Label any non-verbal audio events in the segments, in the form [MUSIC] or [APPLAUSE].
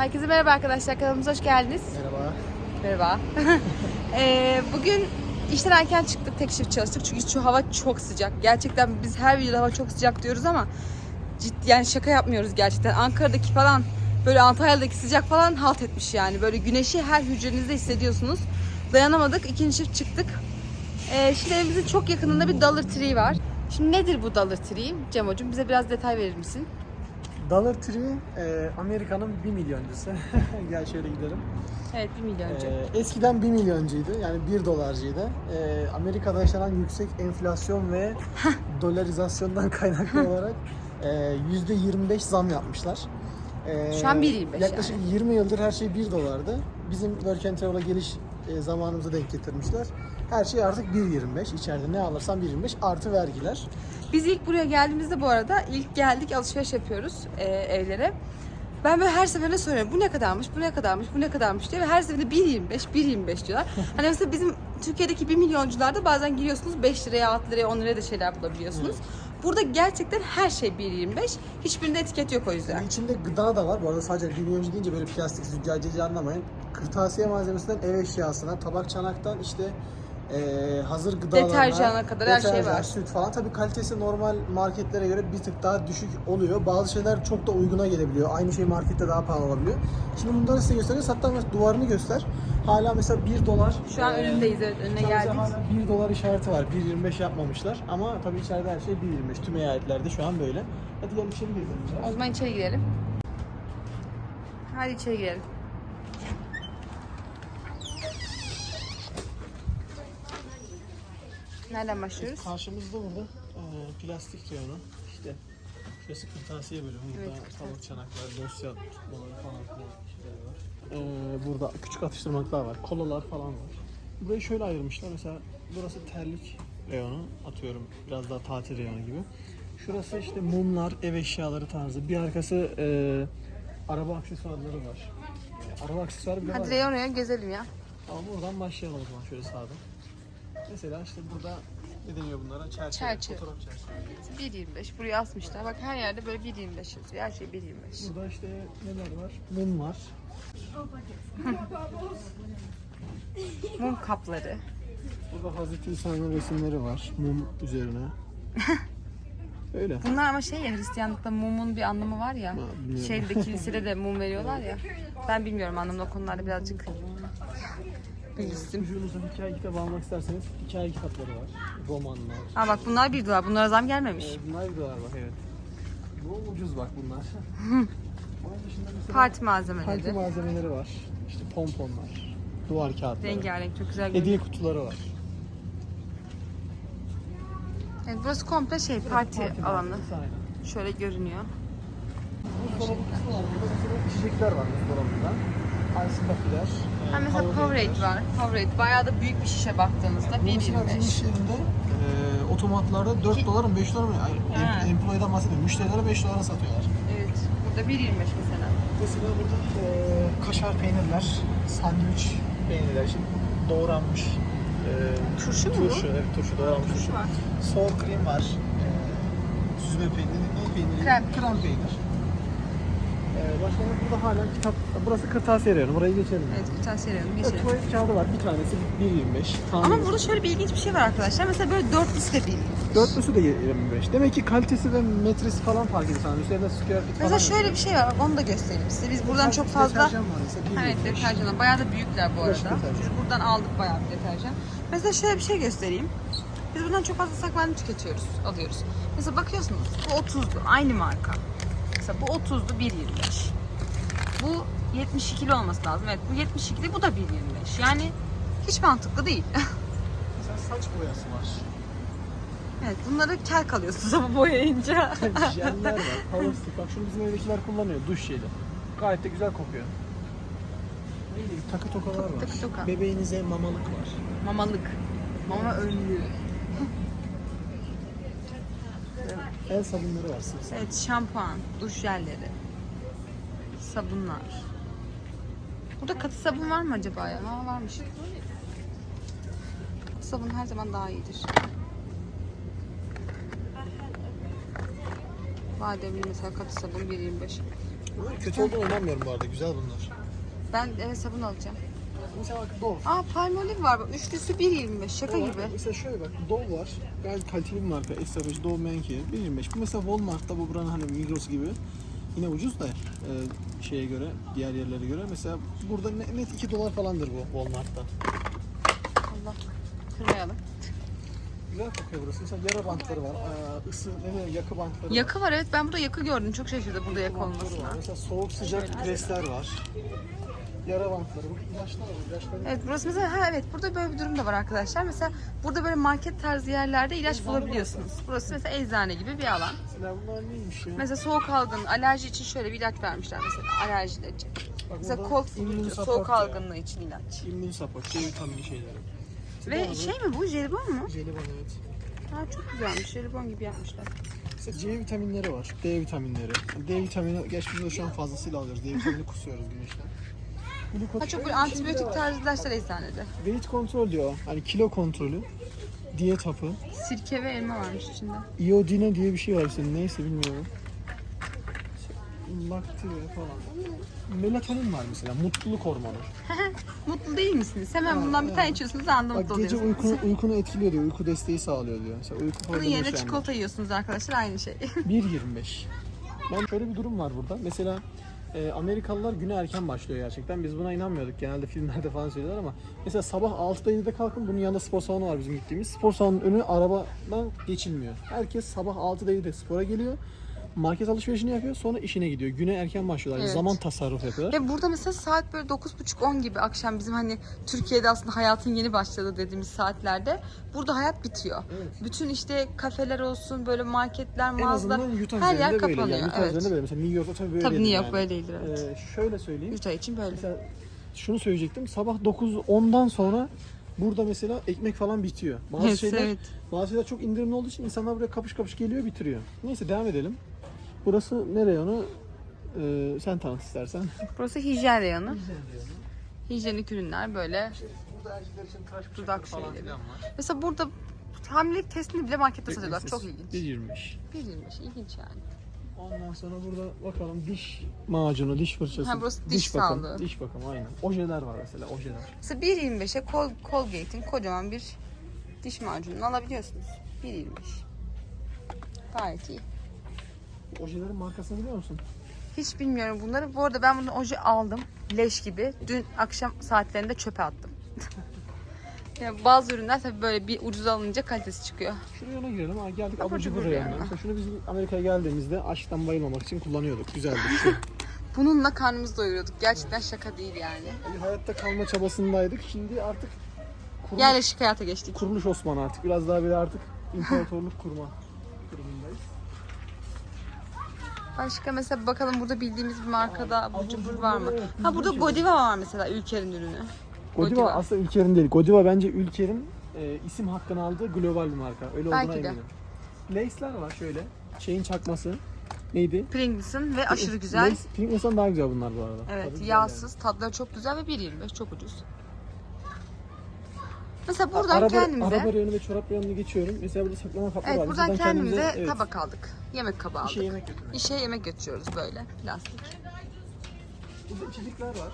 Herkese merhaba arkadaşlar. Kanalımıza hoş geldiniz. Merhaba. Merhaba. [LAUGHS] Ee, bugün işten erken çıktık. Tek shift çalıştık. Çünkü şu hava çok sıcak. Gerçekten biz her videoda hava çok sıcak diyoruz ama ciddi yani şaka yapmıyoruz gerçekten. Ankara'daki falan böyle Antalya'daki sıcak falan halt etmiş yani. Böyle güneşi her hücrenizde hissediyorsunuz. Dayanamadık. ikinci shift çıktık. Ee, şimdi evimizin çok yakınında bir Dollar Tree var. Şimdi nedir bu Dollar Tree? Cem hocam bize biraz detay verir misin? Dollar Tree e, Amerika'nın 1 milyoncusu. [LAUGHS] Gel şöyle gidelim. Evet 1 milyon önce. E, eskiden 1 milyoncuydu yani 1 dolarcıydı. E, Amerika'da yaşanan yüksek enflasyon ve [LAUGHS] dolarizasyondan kaynaklı olarak [LAUGHS] e, %25 zam yapmışlar. E, Şu an 1.25 Yaklaşık 20 yıldır her şey 1 dolardı. Bizim Work and Travel'a geliş e, zamanımıza denk getirmişler. Her şey artık 1.25. İçeride ne alırsan 1.25 artı vergiler. Biz ilk buraya geldiğimizde bu arada ilk geldik alışveriş yapıyoruz e, evlere. Ben böyle her seferinde soruyorum bu ne kadarmış, bu ne kadarmış, bu ne kadarmış diye ve her seferinde 1.25, 1.25 diyorlar. Hani mesela bizim Türkiye'deki 1 milyoncularda bazen giriyorsunuz 5 liraya, 6 liraya, 10 liraya da şeyler bulabiliyorsunuz. Burada gerçekten her şey 1.25. Hiçbirinde etiket yok o yüzden. Yani içinde gıda da var. Bu arada sadece milyoncu deyince böyle plastik züccaceci anlamayın. Kırtasiye malzemesinden ev eşyasına, tabak çanaktan işte eee, hazır gıdalarına, Deterjana kadar her şey deterjan, var. süt falan. Tabii kalitesi normal marketlere göre bir tık daha düşük oluyor. Bazı şeyler çok da uyguna gelebiliyor. Aynı şey markette daha pahalı olabiliyor. Şimdi bunları size göstereceğiz. Hatta mesela duvarını göster. Hala mesela 1 dolar. Şu an eee, önündeyiz, evet, önüne mesela geldik. Hala 1 dolar işareti var. 1.25 yapmamışlar. Ama tabii içeride her şey 1.25. Tüm eyaletlerde şu an böyle. Hadi gel içeri gezelim biraz. O zaman içeri girelim. Hadi içeri girelim. Nereden başlıyoruz? Karşımızda burada e, plastik reyonu. İşte şurası kırtasiye bölümü. Burada Evet, tavuk çanaklar, dosya tutmaları falan filan şeyler var. E, burada küçük atıştırmalıklar var. Kolalar falan var. Burayı şöyle ayırmışlar. Mesela burası terlik reyonu. Atıyorum biraz daha tatil reyonu gibi. Şurası işte mumlar, ev eşyaları tarzı. Bir arkası e, araba aksesuarları var. E, araba aksesuarı bile var. Hadi oraya gezelim ya. Tamam buradan başlayalım o zaman şöyle sağdan. Mesela işte burada ne deniyor bunlara? Çerçeve, Çerçeve. fotoğraf çerçeve. 1.25 buraya asmışlar. Bak her yerde böyle 1.25 yazıyor. Her şey 1.25. Burada işte neler var? Mum var. Mum kapları. Burada Hazreti İsa'nın resimleri var. Mum üzerine. [LAUGHS] Öyle. Bunlar ama şey ya Hristiyanlıkta mumun bir anlamı var ya. Şeyde kilisede de mum veriyorlar ya. Ben bilmiyorum anlamda konularda birazcık bilgisizim. Çocuğunuzun hikaye kitabı almak isterseniz hikaye kitapları var. Romanlar. Ha bak bunlar 1 dolar. Bunlara zam gelmemiş. Ee, bunlar gidiyorlar bak evet. Bu ucuz bak bunlar. [LAUGHS] Onun dışında mesela Parti parti malzemeleri. malzemeleri var. İşte pomponlar. Duvar kağıtları. Rengarenk çok güzel görünüyor. Hediye kutuları var. Evet, burası komple şey parti Parti alanı. malzemesi, aynen. Şöyle görünüyor. Buzdolabı kısmı var. Burada mesela içecekler var buzdolabında. Coffee'ler. e, Ha mesela Powerade var. Powerade bayağı da büyük bir şişe baktığınızda bizim 1.25. iş yerinde e, otomatlarda 4 Ki- dolar mı 5 dolar mı? Ay, Ha. em- employee'den bahsediyorum. Müşterilere 5 dolara satıyorlar. Evet. Burada 1.25 mesela. Mesela burada e, kaşar peynirler, sandviç peynirler, şimdi doğranmış. E, Turşu mu turşu, evet turşu, doğranmış turşu. var. Sour cream var. E, süzme peynir, ne peyniri? Krem. Krem peynir. E, başka burada hala kitap, burası kırtasiye reyonu. Burayı geçelim. Evet bir tane seriyorum Evet, geçelim. tuvalet kağıdı var. Bir tanesi 1.25. Ama Tahmin- burada şöyle bir ilginç bir şey var arkadaşlar. Mesela böyle dörtlüsü de değil. Dörtlüsü de 25. Demek ki kalitesi ve metresi falan fark ediyor sana. Üzerinde square feet falan Mesela şöyle bir şey var. Onu da göstereyim size. Biz buradan çok Deterjan fazla... var mesela, Evet 1.25. deterjanlar. Bayağı da büyükler bu arada. Biz buradan aldık bayağı bir deterjan. Mesela şöyle bir şey göstereyim. Biz buradan çok fazla saklandı tüketiyoruz, alıyoruz. Mesela bakıyorsunuz bu 30'du, aynı marka. Mesela bu 30'du 1.25. Bu 72'li olması lazım. Evet bu 72'li bu da 1.25. Yani hiç mantıklı değil. [LAUGHS] Mesela saç boyası var. evet bunları kel kalıyorsunuz ama boyayınca. [LAUGHS] [LAUGHS] Jeller var. Power stick. Bak şunu bizim evdekiler kullanıyor. Duş jeli. Gayet de güzel kokuyor. Ne bileyim takı tokalar var. Takı toka. Bebeğinize mamalık var. Mamalık. Mama önlüğü. El sabunları var sabun. Evet şampuan, duş jelleri, sabunlar. Burada katı sabun var mı acaba ya? Ha varmış. Katı sabun her zaman daha iyidir. Bademli mesela katı sabun 1.25. Bunlar kötü olduğunu inanmıyorum bu arada. Güzel bunlar. Ben evet sabun alacağım. Mesela bak Dove. Aa Palmolive var bak. Üçlüsü 1.25 şaka Dove var. gibi. Mesela şöyle bak Dove var. Gayet kaliteli bir marka. Established Dove Men Care 1.25. Bu mesela Walmart'ta bu buranın hani Migros gibi yine ucuz da e, şeye göre, diğer yerlere göre. Mesela burada ne- net 2 dolar falandır bu Walmart'ta. Allah kırmayalım. Güzel kokuyor burası. Mesela yara bantları var. Aa, ısı, ne ne yakı bantları var. Yakı var evet ben burada yakı gördüm. Çok şaşırdım burada yakı bantları olmasına. var. Mesela soğuk sıcak presler var. Yara bantları. İlaçlar var. İlaçları Evet burası mesela ha evet burada böyle bir durum da var arkadaşlar. Mesela burada böyle market tarzı yerlerde ilaç bulabiliyorsunuz. Burası mesela eczane gibi bir alan. Mesela bunlar neymiş ya? Mesela soğuk algın, alerji için şöyle bir ilaç vermişler mesela alerjiler için. Bak Mesela burada cold soğuk diyor. algınlığı için ilaç. İmmün support, C vitamini şeyleri. Ve şey mi bu jelibon mu? Jelibon evet. Ha çok güzelmiş jelibon gibi yapmışlar. Mesela C vitaminleri var, D vitaminleri. D vitamini, geç biz de şu an fazlasıyla alıyoruz. D vitamini kusuyoruz güneşten. Glukoz Ha çok böyle antibiyotik tarzı ilaçlar eczanede. Weight kontrol diyor. Hani kilo kontrolü. Diyet hapı. Sirke ve elma varmış içinde. İodine diye bir şey var işte neyse bilmiyorum. Laktive falan. Melatonin var mesela mutluluk hormonu. [LAUGHS] Mutlu değil misiniz? Hemen Ha, bundan bir tane içiyorsunuz Bak mutlu gece oluyorsunuz. uykunu, [LAUGHS] uykunu etkiliyor diyor. Uyku desteği sağlıyor diyor. Mesela uyku Bunun yerine yaşayanlar. çikolata yiyorsunuz arkadaşlar aynı şey. [LAUGHS] 1.25. Ben şöyle bir durum var burada. Mesela e, Amerikalılar güne erken başlıyor gerçekten. Biz buna inanmıyorduk. Genelde filmlerde falan söylüyorlar ama mesela sabah 6'da 7'de kalkın bunun yanında spor salonu var bizim gittiğimiz. Spor salonunun önü arabadan geçilmiyor. Herkes sabah 6'da 7'de spora geliyor. Market alışverişini yapıyor sonra işine gidiyor. Güne erken başlıyorlar. Evet. Zaman tasarruf yapıyorlar. Ve burada mesela saat böyle 9.30-10 gibi akşam bizim hani Türkiye'de aslında hayatın yeni başladı dediğimiz saatlerde burada hayat bitiyor. Evet. Bütün işte kafeler olsun böyle marketler, mağazalar her yer böyle. kapanıyor. Yani Utah evet. böyle. Mesela New York'ta tabii böyle Tabii New York yani. böyle değildir evet. Ee, şöyle söyleyeyim. Utah için böyle. Mesela şunu söyleyecektim. Sabah 9-10'dan sonra burada mesela ekmek falan bitiyor. Bazı Evet, şeyler evet. bazı şeyler çok indirimli olduğu için insanlar buraya kapış kapış geliyor bitiriyor. Neyse devam edelim. Burası nereye onu? Ee, sen tanıt istersen. Burası hijyen reyonu. Hijyenik ürünler böyle. Burada erkekler için tıraş Dudak şeyleri. Mesela burada hamilelik testini bile markette satıyorlar. Çok ilginç. 1.25. 1.25 ilginç yani. Ondan sonra burada bakalım diş macunu, diş fırçası. Ha, burası diş bakım, sağlığı. Diş bakımı aynen. Ojeler var mesela ojeler. Mesela 1.25'e Col Colgate'in kocaman bir diş macununu alabiliyorsunuz. 1.25. Gayet iyi. Ojelerin markasını biliyor musun? Hiç bilmiyorum bunları. Bu arada ben bunu oje aldım. Leş gibi. Dün akşam saatlerinde çöpe attım. [LAUGHS] yani bazı ürünler tabii böyle bir ucuz alınca kalitesi çıkıyor. Şuraya ona girelim. Ha, geldik Abur cubur. Mesela şunu biz Amerika'ya geldiğimizde açlıktan bayılmamak için kullanıyorduk. Güzeldi. [LAUGHS] Şu. Bununla karnımızı doyuruyorduk. Gerçekten şaka değil yani. Yani hayatta kalma çabasındaydık. Şimdi artık kuruluş, Yerleşik hayata geçtik. kuruluş Osman artık. Biraz daha böyle artık imparatorluk kurma Başka mesela bakalım burada bildiğimiz bir markada abur cubur var mı? Ha burada. Godiva var mesela ülkenin ürünü. Godiva, Godiva. aslında Ülker'in değil. Godiva bence Ülker'in e, isim hakkını aldığı global bir marka. Öyle Belki olduğuna de. eminim. Lace'ler var şöyle. Şeyin çakması. Neydi? Pringles'ın ve aşırı güzel. Lace, daha güzel bunlar bu arada. Evet Tadı güzel yağsız, tatları çok güzel ve 1.25 çok ucuz. Mesela buradan araba, kendimize Araba reyonu ve çorap reyonunu geçiyorum. Mesela burada saklama kapları Evet var. buradan Mesela kendimize evet, tabak aldık. Yemek kabı aldık. işe yemek götürmek. İşe yemek götürüyoruz böyle plastik. Burada içecekler var.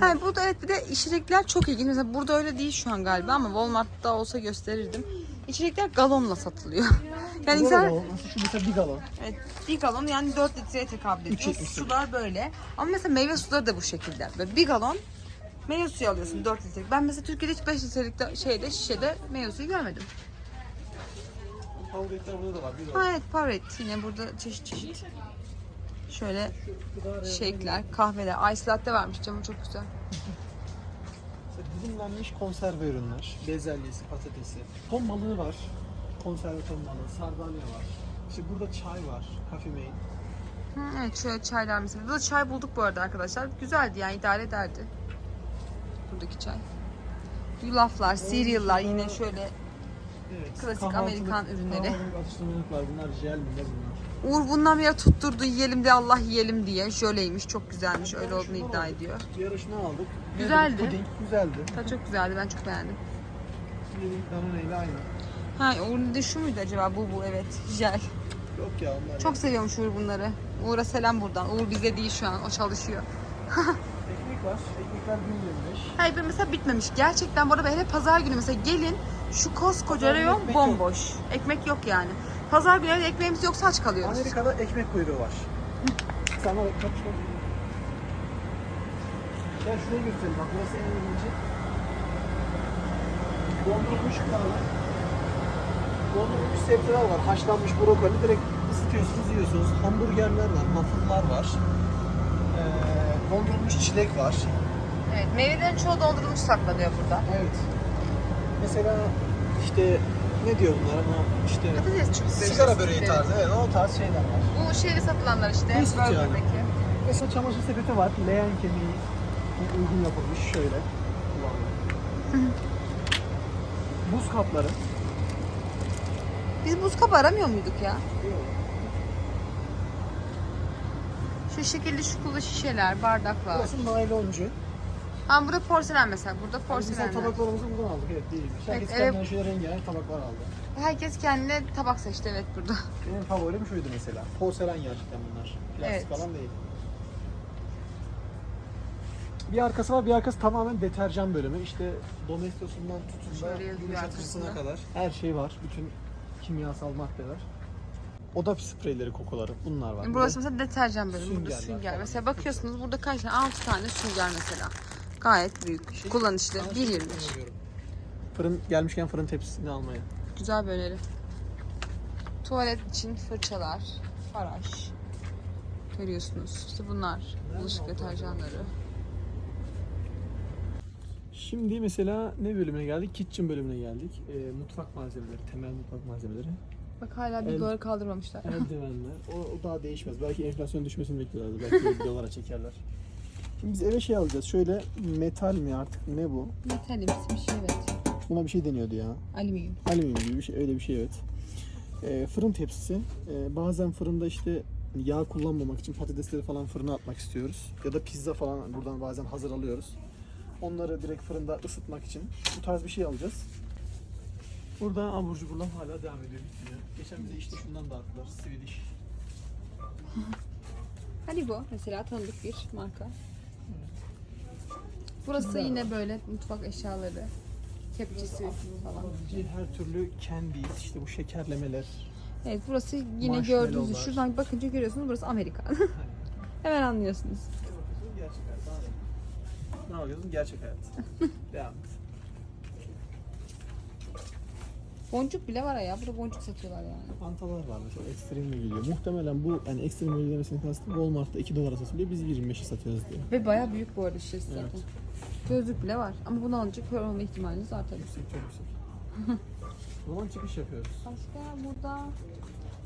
Ha burada evet bir de içecekler çok ilginç. Mesela burada öyle değil şu an galiba ama Walmart'ta olsa gösterirdim. İçecekler galonla satılıyor. [LAUGHS] yani insan şu mesela bir galon. evet, bir galon yani 4 litreye tekabül ediyor. 3.70. Sular böyle. Ama mesela meyve suları da bu şekilde. Böyle bir galon meyve suyu alıyorsun 4 litrelik. Ben mesela Türkiye'de hiç 5 litrelik de şeyde şişede meyve suyu görmedim. Powerade burada da var. Bir Ha evet Powerade yine burada çeşit çeşit. Şöyle shake'ler, kahveler, ice latte varmış camı çok güzel. Dilimlenmiş konserve ürünler. Bezelyesi, patatesi. Ton balığı var. Konserve ton balığı. Sardalya var. İşte burada çay var. Coffee Mate. Hı, evet şöyle çaylar mesela. Burada çay bulduk bu arada arkadaşlar. Güzeldi yani idare ederdi. Buradaki çay. Yulaflar, cereal'lar yine şöyle. Evet. Klasik kahvaltılık- Amerikan ürünleri. Kahvaltılık atıştırmalıklar. Bunlar jel mi ne bunlar? Uğur bundan bir ara tutturdu yiyelim de Allah yiyelim diye. Şöyleymiş çok güzelmiş öyle olduğunu iddia ediyor. Şunu aldık. Güzeldi. Puding güzeldi. Tadı çok güzeldi ben çok beğendim. Puding Danone ile aynı. Ha Uğur'un de şu muydu acaba bu bu evet jel. Yok ya onlar. Çok seviyormuş Uğur bunları. Uğur'a selam buradan. Uğur bizde değil şu an. O çalışıyor. [LAUGHS] Ekmek var. Ekmekler 1.25. Hayır mesela bitmemiş. Gerçekten bu arada hele pazar günü mesela gelin şu koskoca Pazar günü reyon ekmek bomboş. Ekmek yok yani. Pazar günü ekmeğimiz yoksa aç kalıyoruz. Amerika'da ekmek kuyruğu var. Sana kapışma. Gel şuraya göstereyim bak burası en ilginci. Dondurulmuş gıdalar. Dondurulmuş sebzeler var. Haşlanmış brokoli direkt ısıtıyorsunuz yiyorsunuz. Hamburgerler var, waffle'lar var. Dondurulmuş çilek var. Evet, meyvelerin çoğu dondurulmuş saklanıyor burada. Evet. Mesela işte ne diyor bunlar ama işte Patates çubukları. sigara işte, böreği tarzı evet o tarz şeyler var. Bu şeyde satılanlar işte. Basit yani. Burger'daki. Mesela çamaşır sepeti var. Leğen kemiği uygun yapılmış şöyle. kullanılıyor. Buz kapları. Biz buz kapı aramıyor muyduk ya? Şu şekilli şukulu şişeler, bardaklar. Burası nayloncu. Ha burada porselen mesela. Burada Biz porselen. mesela tabaklarımızı buradan aldık. Evet değil. Herkes Evet, kendine şöyle rengarenk tabaklar aldı. Herkes kendine tabak seçti evet burada. Benim favorim şuydu mesela. Porselen gerçekten bunlar. Plastik Evet. falan değil. Bir arkası var, bir arkası tamamen deterjan bölümü. İşte Domestos'undan tutun da yumuşatıcısına kadar. Her şey var. Bütün kimyasal maddeler. Oda spreyleri, kokuları bunlar var. Burası mesela deterjan bölümü. Burada Süngerler sünger. falan. Mesela bakıyorsunuz burada kaç tane? 6 tane sünger mesela. Gayet büyük. Kullanışlı. Sana şey 1.25. öneriyorum. Fırın gelmişken fırın tepsisini almaya. Güzel bir öneri. Tuvalet için fırçalar, faraş. Görüyorsunuz. İşte bunlar. Bulaşık deterjanları. Şimdi mesela ne bölümüne geldik? Kitchen bölümüne geldik. Ee, mutfak malzemeleri, temel mutfak malzemeleri. Bak hala El- bir doları kaldırmamışlar. Eldivenler. O, o daha değişmez. Belki enflasyon düşmesini bekliyorlardı. Belki bir [LAUGHS] dolara çekerler. Şimdi biz eve şey alacağız. Şöyle metal mi artık ne bu? Metalimsi bir şey evet. Buna bir şey deniyordu ya. Alüminyum. Alüminyum gibi bir şey. Öyle bir şey evet. Ee, fırın tepsisi. Ee, bazen fırında işte yağ kullanmamak için patatesleri falan fırına atmak istiyoruz. Ya da pizza falan buradan bazen hazır alıyoruz. Onları direkt fırında ısıtmak için bu tarz bir şey alacağız. Burada abur cuburlar hala devam ediyor bitmiyor. Geçen bize işte şundan dağıttılar. Swedish. Haribo mesela tanıdık bir marka. Burası yine böyle mutfak eşyaları. Kepçesi falan. Her türlü candies, işte bu şekerlemeler. Evet burası yine gördüğünüz gibi şuradan bakınca görüyorsunuz burası Amerika. [LAUGHS] [LAUGHS] Hemen anlıyorsunuz. Gerçek hayat. Ne yapıyorsun? Gerçek hayat. [LAUGHS] Devam et. Boncuk bile var ya. Burada boncuk satıyorlar yani. Pantalar var mesela ekstremle geliyor. Muhtemelen bu yani ekstrem demesinin kastı Walmart'ta 2 dolara satılıyor. Biz 25'e satıyoruz diye. Ve bayağı büyük bu arada şişesi zaten. Evet. Gözlük bile var. Ama bunu alınca kör olma ihtimaliniz var tabii. Yüksek çok yüksek. [LAUGHS] o zaman çıkış yapıyoruz. Başka burada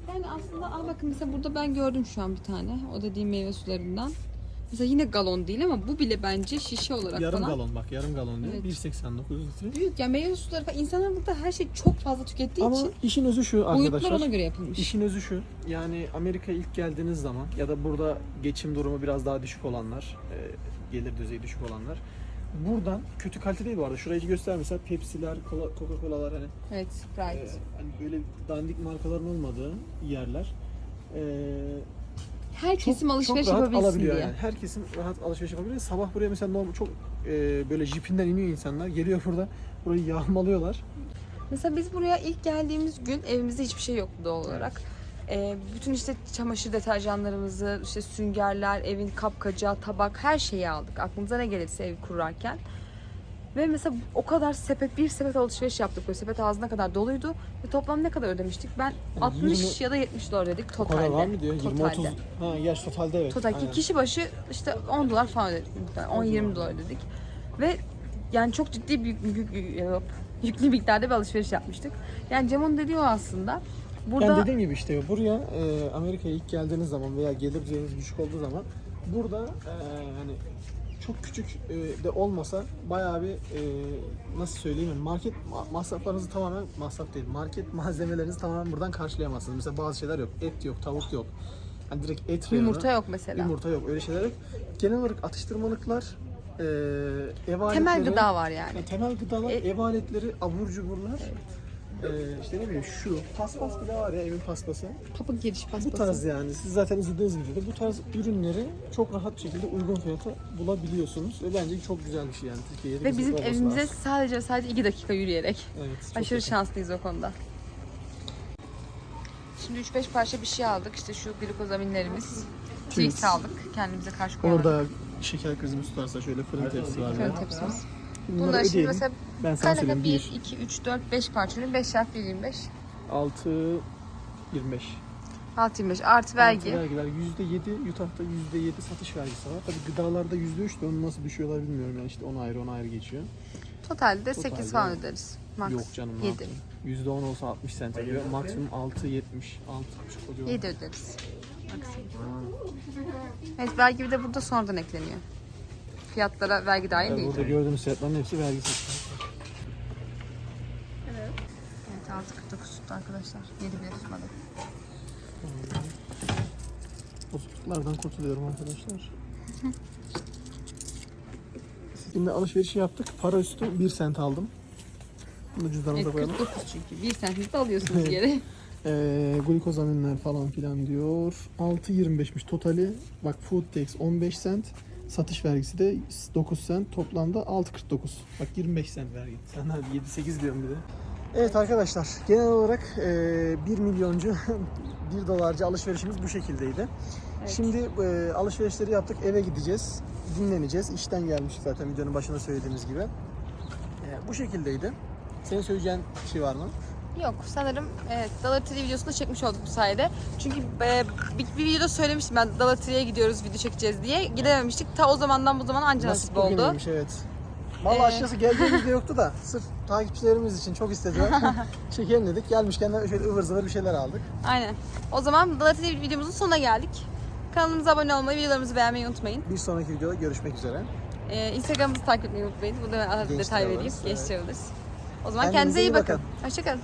yani aslında aa bakın mesela burada ben gördüm şu an bir tane. O dediğim meyve sularından. Mesela yine galon değil ama bu bile bence şişe olarak Yarım falan. galon bak yarım galon diyor. Evet. 1.89 litre. Büyük yani meyve suları falan. İnsanlar burada her şey çok fazla tükettiği Ama için işin özü şu boyutlar arkadaşlar. ona göre yapılmış. İşin özü şu. Yani Amerika'ya ilk geldiğiniz zaman ya da burada geçim durumu biraz daha düşük olanlar, e, gelir düzeyi düşük olanlar buradan kötü kalite değil bu arada. Şurayı göster mesela Pepsi'ler, Cola- Coca-Cola'lar hani Evet Sprite. Ee, hani böyle dandik markaların olmadığı yerler ee, her kesim alışveriş çok rahat yapabilsin alabiliyor diye. yani. Her kesim rahat alışveriş yapabiliyor. Sabah buraya mesela normal çok e, böyle jipinden iniyor insanlar. Geliyor burada burayı yağmalıyorlar. Mesela biz buraya ilk geldiğimiz gün evimizde hiçbir şey yoktu doğal olarak. Ee, bütün işte çamaşır deterjanlarımızı, işte süngerler, evin kapkacağı, tabak her şeyi aldık. Aklımıza ne gelirse ev kurarken. Ve mesela o kadar sepet, bir sepet alışveriş yaptık. Böyle sepet ağzına kadar doluydu. Ve toplam ne kadar ödemiştik? Ben 60 20 ya da 70 dolar kadar totalde. var mı diyor? 20-30 Totalde. ha gerçi totalde evet. Total Aynen. kişi başı işte 10 dolar falan ödedik. 10-20 dolar ödedik. Ve yani çok ciddi büyük, büyük, yüklü miktarda bir alışveriş yapmıştık. Yani Cem'in dediği o aslında. Burada Yani dediğim gibi işte buraya e, Amerika'ya ilk geldiğiniz zaman veya gelir düzeyiniz düşük olduğu zaman burada e, hani çok küçük e, de olmasa bayağı bir e, nasıl söyleyeyim yani market ma- masraflarınızı tamamen masraf değil market [LAUGHS] malzemelerinizi tamamen buradan karşılayamazsınız. Mesela bazı şeyler yok. Et yok, tavuk yok. Hani direkt et yumurta yok mesela. Yumurta yok. Öyle şeyler yok. Genel olarak atıştırmalıklar e, ev aletleri, Temel gıda var yani. yani temel gıdalar, E- ev aletleri, abur cuburlar Ee, işte ne bileyim şu paspas bile var ya evin paspası. Kapı giriş Bu paspası. tarz yani siz zaten izlediğiniz videoda bu tarz ürünleri çok rahat bir şekilde uygun fiyata bulabiliyorsunuz. Ve bence çok güzel bir şey yani Türkiye'de Ve bizim evimize lazım. sadece sadece 2 dakika yürüyerek. evet, Aşırı yakın. şanslıyız o konuda. Şimdi 3-5 parça bir şey aldık. İşte şu glikozaminlerimiz. Twix aldık. Kendimize karşı koyamadık. Orada şeker krizimiz tutarsa şöyle fırın tepsi var. Fırın tepsimiz. Bunları Bunlar şimdi mesela ben sana kaç dakika? söyleyeyim. 1, 2, 3, 4, 5 parça ürün. 5 çarpı 1, 25. 6 25. 6, 25 artı vergi. Artı vergiler %7, YUTAH'ta %7 satış vergisi var. Tabii gıdalarda %3 de onu nasıl düşüyorlar bilmiyorum yani işte onu ayrı onu ayrı geçiyor. Totalde Totalde 8 falan öderiz. Max. Yok canım ne 7. yaptın? %10 olsa 60 sent ediyor. Maksimum 6 70 6,5 oluyor. 7 öderiz. Maksimum. Evet vergi bir de burada sonradan ekleniyor. Fiyatlara vergi dahil Yani değil. burada gördüğünüz fiyatların hepsi vergisiz. Evet 6.49 tuttu arkadaşlar. 7 bile tutmadı. Bozukluklardan kurtuluyorum arkadaşlar. [LAUGHS] Şimdi alışverişi yaptık. Para üstü 1 sent aldım. Bunu cüzdanımıza Evet koyalım. 49 çünkü. 1 centinizi alıyorsunuz yere. [LAUGHS] Ee, glikozaminler falan filan diyor. 6.25'miş totali. Bak food tax 15 cent. Satış vergisi de 9 cent. Toplamda 6.49. Bak 25 cent vergi. Sen hadi 7-8 diyorum bir de. Evet arkadaşlar genel olarak e, 1 milyoncu [LAUGHS] 1 dolarcı alışverişimiz bu şekildeydi. Evet. Şimdi e, alışverişleri yaptık eve gideceğiz. Dinleneceğiz. İşten gelmiştik zaten videonun başında söylediğimiz gibi. E, bu şekildeydi. Senin söyleyeceğin bir şey var mı? Yok sanırım evet Dollar Tree videosunu çekmiş olduk bu sayede. Çünkü e, bir, bir videoda söylemiştim ben Dollar Tree'ye gidiyoruz video çekeceğiz diye. Gidememiştik. Ta o zamandan bu zaman anca nasip, oldu. bugüneymiş, evet. Vallahi Ee, açıkçası geleceğimiz de yoktu da sırf [LAUGHS] takipçilerimiz için çok istediler. [LAUGHS] Çekelim dedik. Gelmişken de şöyle ıvır zıvır bir şeyler aldık. Aynen. O zaman Tree videomuzun sonuna geldik. Kanalımıza abone olmayı, videolarımızı beğenmeyi unutmayın. Bir sonraki videoda görüşmek üzere. Ee, Instagram'ımızı takip etmeyi unutmayın. Burada ben detay vereyim. Genç evet. O zaman Kendinize kendinize iyi iyi bakın. bakın. Hoşçakalın.